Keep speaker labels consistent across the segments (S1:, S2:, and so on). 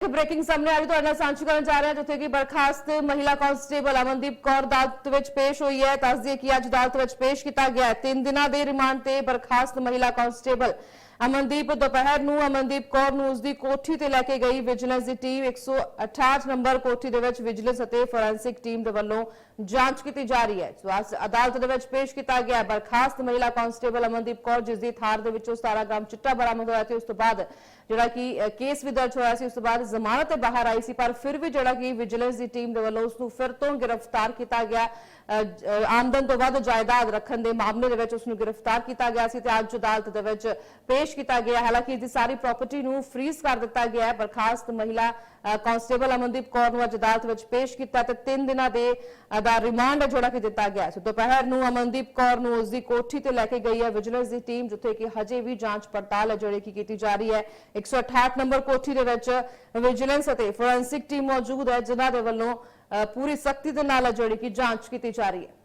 S1: Breaking ਸਾਹਮਣੇ ਆ ਰਹੀ ਤੁਹਾਡੇ ਨਾਲ ਸਾਂਝੀ ਕਰਨ ਜਾ ਰਿਹਾ, ਜਿੱਥੇ ਕਿ ਬਰਖਾਸਤ ਮਹਿਲਾ ਕਾਂਸਟੇਬਲ ਅਮਨਦੀਪ ਕੌਰ ਅਦਾਲਤ ਵਿੱਚ ਪੇਸ਼ ਹੋਈ ਹੈ। ਦੱਸ ਦਈਏ ਕਿ ਅੱਜ ਅਦਾਲਤ ਵਿੱਚ ਪੇਸ਼ ਕੀਤਾ ਗਿਆ ਤਿੰਨ ਦਿਨਾਂ ਦੇ ਰਿਮਾਂਡ ਤੇ ਬਰਖਾਸਤ ਮਹਿਲਾ ਕਾਂਸਟੇਬਲ ਅਮਨਦੀਪ ਦੁਪਹਿਰ ਨੂੰ ਅਮਨਦੀਪ ਕੌਰ ਨੂੰ ਉਸਦੀ ਕੋਠੀ ਤੇ ਲੈ ਕੇ ਗਈ। ਵਿਜੀਲੈਂਸ ਦੀ ਟੀਮ 168 ਨੰਬਰ ਕੋਠੀ ਦੇ ਵਿੱਚ ਵਿਜੀਲੈਂਸ ਅਤੇ ਫੋਰੈਂਸਿਕ ਟੀਮ ਦੇ ਵੱਲੋਂ ਜਾਂਚ ਕੀਤੀ ਜਾ ਰਹੀ ਹੈ। ਸੋ ਅਦਾਲਤ ਦੇ ਵਿੱਚ ਪੇਸ਼ ਕੀਤਾ ਗਿਆ ਬਰਖਾਸਤ ਮਹਿਲਾ ਕਾਂਸਟੇਬਲ ਅਮਨਦੀਪ ਕੌਰ, ਜਿਸ ਦੀ ਥਾਰ ਦੇ ਵਿੱਚੋਂ 17 ਗ੍ਰਾਮ ਚਿੱਟਾ ਬਰਾਮਦ ਹੋਇਆ ਤੇ ਉਸ ਤੋਂ ਬਾਅਦ ਜਿਹੜਾ ਕਿ ਕੇਸ ਵੀ ਦਰਜ ਹੋਇਆ ਸੀ, ਉਸ ਤੋਂ ਬਾਅਦ ਜ਼ਮਾਨਤ ਤੇ ਬਾਹਰ ਆਈ ਸੀ, ਪਰ ਫਿਰ ਵੀ ਜਿਹੜਾ ਕਿ ਵਿਜੀਲੈਂਸ ਦੀ ਟੀਮ ਦੇ ਵੱਲੋਂ ਉਸ ਨੂੰ ਫਿਰ ਤੋਂ ਗ੍ਰਿਫਤਾਰ ਕੀਤਾ ਗਿਆ। ਆਮਦਨ ਤੋਂ ਵੱਧ ਜਾਇਦਾਦ ਰੱਖਣ ਦੇ ਮਾਮਲੇ ਦੇ ਵਿੱਚ ਉਸ ਨੂੰ ਗ੍ਰਿਫਤਾਰ ਕੀਤਾ ਗਿਆ ਸੀ ਤੇ ਅੱਜ ਅਦਾਲਤ ਦੇ ਵਿੱਚ ਪੇਸ਼ ਕੀਤਾ ਗਿਆ ਹਾਲਾਂਕਿ ਇਸ ਦੀ ਸਾਰੀ ਪ੍ਰਾਪਰਟੀ ਨੂੰ ਫ੍ਰੀਜ਼ ਕਰ ਦਿੱਤਾ ਗਿਆ ਹੈ। ਬਰਖਾਸਤ ਮਹਿਲਾ ਕਾਂਸਟੇਬਲ ਅਮਨਦੀਪ ਕੌਰ ਨੂੰ ਅੱਜ ਅਦਾਲਤ ਵਿੱਚ ਪੇਸ਼ ਕੀਤਾ ਤੇ 3 ਦਿਨਾਂ ਦੇ ਦਾ ਰਿਮਾਂਡ ਹੈ ਜਿਹੜਾ ਦਿੱਤਾ ਗਿਆ ਸੋ ਦੁਪਹਿਰ ਨੂੰ ਅਮਨਦੀਪ ਕੌਰ ਨੂੰ ਉਸ ਦੀ ਕੋਠੀ ਤੇ ਲੈ ਕੇ ਗਈ ਹੈ। ਵਿਜੀਲੈਂਸ ਦੀ ਟੀਮ ਜਿੱਥੇ ਕਿ ਹਜੇ ਵੀ ਜਾਂਚ ਪੜਤਾਲ ਹੈ ਜਿਹੜੀ ਕਿ ਕੀਤੀ ਜਾ ਰਹੀ ਹੈ। 168 ਨੰਬਰ ਕੋਠੀ ਦੇ ਵਿੱਚ ਵਿਜੀਲੈਂਸ ਅਤੇ ਫੋਰੈਂਸਿਕ ਟੀਮ ਮੌਜੂਦ ਹੈ ਜਿਨ੍ਹਾਂ ਦੇ ਵੱਲੋਂ ਅ, ਪੂਰੀ ਸਖਤੀ ਦੇ ਨਾਲ ਜਿਹੜੀ ਕਿ ਜਾਂਚ ਕੀਤੀ ਜਾ ਰਹੀ ਹੈ।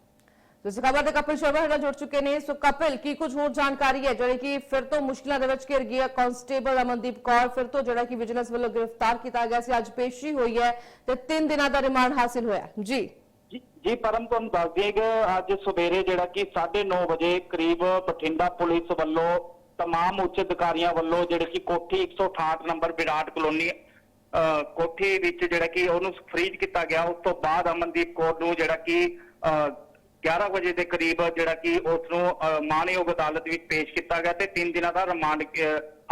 S1: ਤੁਸੀਂ ਖਬਰ ਦੇ ਕਪਿਲ ਸ਼ਰਮਾ ਸਾਡੇ ਨਾਲ ਜੁੜ ਚੁੱਕੇ ਨੇ ਸੋ ਕਪਿਲ ਕੀ ਕੁਝ ਹੋਰ ਜਾਣਕਾਰੀ ਹੈ ਜਿਹੜੀ ਕਿ ਫਿਰ ਤੋਂ ਮੁਸ਼ਕਿਲਾਂ ਦੇ ਵਿੱਚ ਘਿਰ ਗਈ ਹੈ ਕਾਂਸਟੇਬਲ ਅਮਨਦੀਪ ਕੌਰ ਫਿਰ ਤੋਂ ਜਿਹੜਾ ਕਿ ਵਿਜੀਲੈਂਸ ਵੱਲੋਂ ਗ੍ਰਿਫਤਾਰ ਕੀਤਾ ਗਿਆ ਸੀ ਅੱਜ ਪੇਸ਼ੀ ਹੋਈ ਹੈ ਤੇ 3 ਦਿਨਾਂ ਦਾ ਰਿਮਾਂਡ ਹਾਸਿਲ ਹੋਇਆ ਜੀ
S2: ਜੀ ਜੀ ਪਰਮ ਤੁਹਾਨੂੰ ਦੱਸ ਦਈਏ ਕਿ ਅੱਜ ਸਵੇਰੇ ਜਿਹੜਾ ਕਿ 9:30 ਵਜੇ ਕਰੀਬ ਬਠਿੰਡਾ ਪੁਲਿਸ ਵੱਲੋਂ तमाम ਉੱਚ ਅਧਿਕਾਰੀਆਂ ਵੱਲੋਂ ਜਿਹੜੇ ਕਿ ਕੋਠੀ 168 ਨੰਬਰ ਵਿਰਾਟ ਕਲੋਨੀ ਅਹ, ਕੋਠੀ ਵਿੱਚ ਜਿਹੜਾ ਕਿ ਉਹਨੂੰ ਫ੍ਰੀਜ਼ ਕੀਤਾ ਗਿਆ ਉਸ ਤੋਂ ਬਾਅਦ ਅਮਨਦੀਪ ਕੌਰ ਨੂੰ ਜਿਹੜਾ ਕਿ ਅਹ, 11 ਵਜੇ ਦੇ ਕਰੀਬ ਜਿਹੜਾ ਕਿ ਉਸ ਨੂੰ ਅਹ, ਮਾਣਯੋਗ ਅਦਾਲਤ ਵਿੱਚ ਪੇਸ਼ ਕੀਤਾ ਗਿਆ ਤੇ 3 ਦਿਨਾਂ ਦਾ ਰਿਮਾਂਡ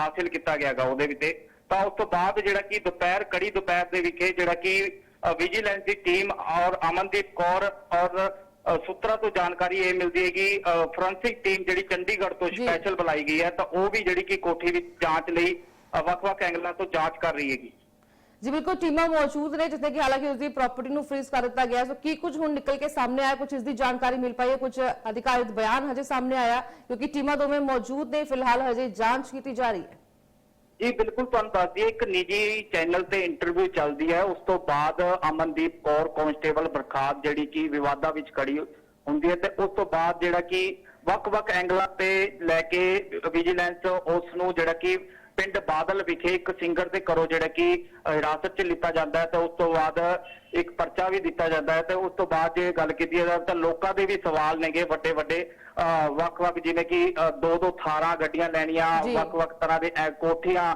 S2: ਹਾਸਿਲ ਕੀਤਾ ਗਿਆਗਾ ਉਹਦੇ ਵਿੱਚ ਤਾਂ ਉਸ ਤੋਂ ਬਾਅਦ ਜਿਹੜਾ ਕਿ ਦੁਪਹਿਰ ਕੜੀ ਦੁਪਹਿਰ ਦੇ ਵਿਖੇ ਜਿਹੜਾ ਕਿ ਵਿਜੀਲੈਂਸ ਦੀ ਟੀਮ ਔਰ ਅਮਨਦੀਪ ਕੌਰ ਔਰ ਸੂਤਰਾਂ ਤੋਂ ਜਾਣਕਾਰੀ ਇਹ ਮਿਲਦੀ ਹੈ ਕਿ ਫੋਰੈਂਸਿਕ ਟੀਮ ਜਿਹੜੀ ਚੰਡੀਗੜ੍ਹ ਤੋਂ। ਸਪੈਸ਼ਲ ਬੁਲਾਈ ਗਈ ਹੈ ਤਾਂ ਉਹ ਵੀ ਜਿਹੜੀ ਕਿ ਕੋਠੀ ਵਿੱਚ ਜਾਂਚ ਲਈ ਵੱਖ-ਵੱਖ ਐਂਗਲਾਂ ਤੋਂ ਜਾਂਚ ਕਰ ਰਹੀ ਹੈਗੀ
S1: ਜੀ ਬਿਲਕੁਲ, ਟੀਮਾਂ ਮੌਜੂਦ ਨੇ ਜਿੱਥੇ ਕਿ ਹਾਲਾਂਕਿ ਉਸ ਦੀ ਪ੍ਰਾਪਰਟੀ ਨੂੰ ਫ੍ਰੀਜ਼ ਕਰ ਦਿੱਤਾ ਗਿਆ ਸੋ ਕੀ ਕੁਝ ਹੁਣ ਨਿਕਲ ਕੇ ਸਾਹਮਣੇ ਆਇਆ? ਕੁਝ ਇਸ ਦੀ ਜਾਣਕਾਰੀ ਮਿਲ ਪਾਈ ਹੈ? ਕੁਝ ਅਧਿਕਾਰਿਤ ਬਿਆਨ ਹਜੇ ਸਾਹਮਣੇ ਆਇਆ, ਕਿਉਂਕਿ ਟੀਮਾਂ ਦੋਵੇਂ ਮੌਜੂਦ ਨੇ। ਫਿਲਹਾਲ ਹਜੇ ਜਾਂਚ ਕੀਤੀ ਜਾ ਰਹੀ ਹੈ।
S2: ਜੀ, ਬਿਲਕੁਲ ਤੁਹਾਨੂੰ ਦੱਸ ਦਈਏ, ਇੱਕ ਨਿੱਜੀ ਚੈਨਲ ਤੇ ਇੰਟਰਵਿਊ ਚੱਲਦੀ ਹੈ। ਉਸ ਤੋਂ ਬਾਅਦ ਅਮਨਦੀਪ ਕੌਰ ਕਾਂਸਟੇਬਲ ਬਰਖਾਸਤ, ਜਿਹੜੀ ਕਿ ਵਿਵਾਦਾਂ ਵਿੱਚ ਖੜੀ ਹੁੰਦੀ ਹੈ, ਤੇ ਉਸ ਤੋਂ ਬਾਅਦ ਜਿਹੜਾ ਕਿ ਵੱਖ-ਵੱਖ ਐਂਗਲਾਂ ਤੇ ਲੈ ਕੇ ਵਿਜੀਲੈਂਸ ਉਸ ਨੂੰ ਜਿਹੜਾ ਕਿ ਪਿੰਡ ਬਾਦਲ ਵਿਖੇ ਇੱਕ ਸਿੰਗਰ ਦੇ ਘਰੋਂ ਜਿਹੜਾ ਕਿ ਹਿਰਾਸਤ 'ਚ ਲਿੱਤਾ ਜਾਂਦਾ ਹੈ ਤੇ ਉਸ ਤੋਂ ਬਾਅਦ ਇੱਕ ਪਰਚਾ ਵੀ ਦਿੱਤਾ ਜਾਂਦਾ ਹੈ ਤੇ ਉਸ ਤੋਂ ਬਾਅਦ ਜੇ ਗੱਲ ਕੀਤੀ ਜਾਵੇ ਤਾਂ ਲੋਕਾਂ ਦੇ ਵੀ ਸਵਾਲ ਨੇਗੇ ਵੱਡੇ ਵੱਡੇ ਵੱਖ-ਵੱਖ ਜਿਵੇਂ ਕਿ ਦੋ ਦੋ ਥਾਰਾਂ ਗੱਡੀਆਂ ਲੈਣੀਆਂ
S1: ਜੀ।
S2: ਵੱਖ ਵੱਖ ਤਰ੍ਹਾਂ ਦੇ ਕੋਠੀਆਂ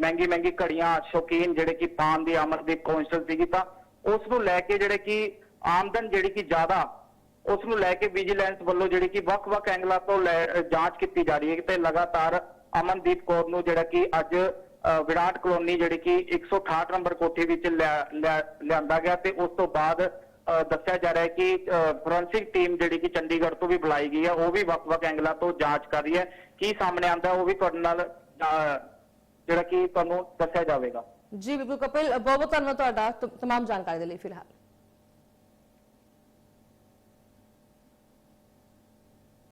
S2: ਮਹਿੰਗੀ ਮਹਿੰਗੀ ਘੜੀਆਂ ਸ਼ੌਕੀਨ ਜਿਹੜੇ ਕਿ ਪਾਨ ਦੀ ਅਮਰਦੀਪ ਕੌਂਸਲ ਸੀਗੀ ਤਾਂ ਉਸ ਨੂੰ ਲੈ ਕੇ ਜਿਹੜੇ ਕਿ ਆਮਦਨ ਜਿਹੜੀ ਕਿ ਜ਼ਿਆਦਾ ਉਸ ਨੂੰ ਲੈ ਕੇ ਵਿਜੀਲੈਂਸ ਵੱਲੋਂ ਜਿਹੜੀ ਕਿ ਵੱਖ-ਵੱਖ ਐਂਗਲਾਂ ਤੋਂ ਜਾਂਚ ਕੀਤੀ ਜਾ ਰਹੀ ਹੈ ਤੇ ਲਗਾਤਾਰ ਅਮਨਦੀਪ ਕੌਰ ਨੂੰ ਜਿਹੜਾ ਕਿ ਅੱਜ ਵਿਰਾਟ ਕਲੋਨੀ ਜਿਹੜੀ ਕਿ 168 ਨੰਬਰ ਕੋਠੀ ਵਿੱਚ ਲਿਆਂਦਾ ਗਿਆ ਤੇ ਉਸ ਤੋਂ ਬਾਅਦ ਦੱਸਿਆ ਜਾ ਰਿਹਾ ਹੈ ਕਿ ਫੋਰੈਂਸਿਕ ਟੀਮ ਜਿਹੜੀ ਕਿ ਚੰਡੀਗੜ੍ਹ ਤੋਂ ਵੀ ਬੁਲਾਈ ਗਈ ਹੈ, ਉਹ ਵੀ ਵੱਖ-ਵੱਖ ਐਂਗਲਾਂ ਤੋਂ ਜਾਂਚ ਕਰ ਰਹੀ ਹੈ। ਕੀ ਸਾਹਮਣੇ ਆਉਂਦਾ ਉਹ ਵੀ ਤੁਹਾਡੇ ਨਾਲ ਜਿਹੜਾ ਕਿ ਤੁਹਾਨੂੰ ਦੱਸਿਆ ਜਾਵੇਗਾ।
S1: ਜੀ, ਬਿਲਕੁਲ ਕਪਿਲ ਬਹੁਤ ਬਹੁਤ ਧੰਨਵਾਦ ਤੁਹਾਡਾ ਤ- ਤਮਾਮ ਜਾਣਕਾਰੀ ਦੇ ਲਈ ਫਿਲਹਾਲ।